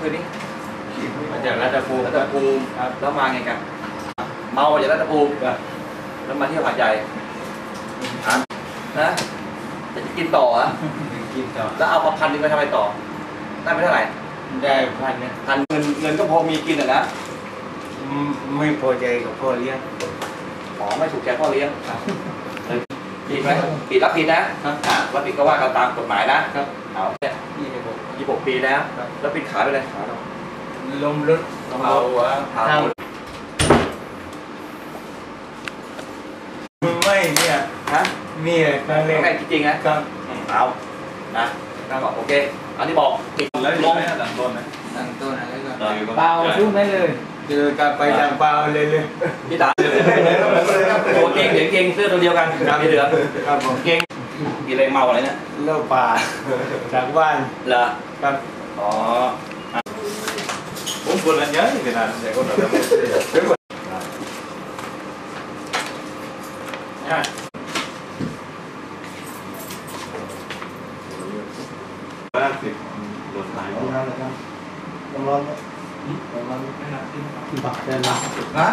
คืนนี้มาจากรัตภูมิรัตภูมิครับแล้วมาไงกัน เมาจากรัตภูมิครับแล้วมาเที่ยวหาดใหญ่อะนะจะกินต่อเหรอะกินต่อ แล้วเอาพันหนึ่งไปทำอะไรต่อ ได้ไม่เท่าไหร่ ได้พันเนี่ยพันเงินเงินก็พอมีกินอะนะอืมไม่พอใจกับพ่อเลี้ยงของไม่ถูกใจพ่อเลี้ยงครับผิดไหมผิดรับผิดนะครับอะรับผิดก็ว่ากันตามกฎหมายนะครับเอาเนี่ย ยี่สิบหกยี่หกปีแล้วครับแล้วปิดขายไปเลยขาเราลมรถลมรถเผาหัวเผาทำไม่เนี่ยฮะนี่แหละครั้งแรไม่กจริงๆนะครับอืมเอานะก็โอเค อันนี้บอกผิดแล้วลลงงหลังต้นนะตั้งต้นอะไรก็เออเปล่าซื้อไม่เลยเจอกันไปทางเปล่าเลยเลยพี่ตาตัวเก่งเสียงเก่งเสื้อตัวเดียวกันพี่เหลือครับผมเก่ง กินอะไรเมาอะไรเนี่ยเล่าป่าจากบ้านเหรอครับอ๋อผมคนละเยอะขนาดแต่คนละไม่ได้ห้าสิบหล่นหายน้ำร้อนน้ำร้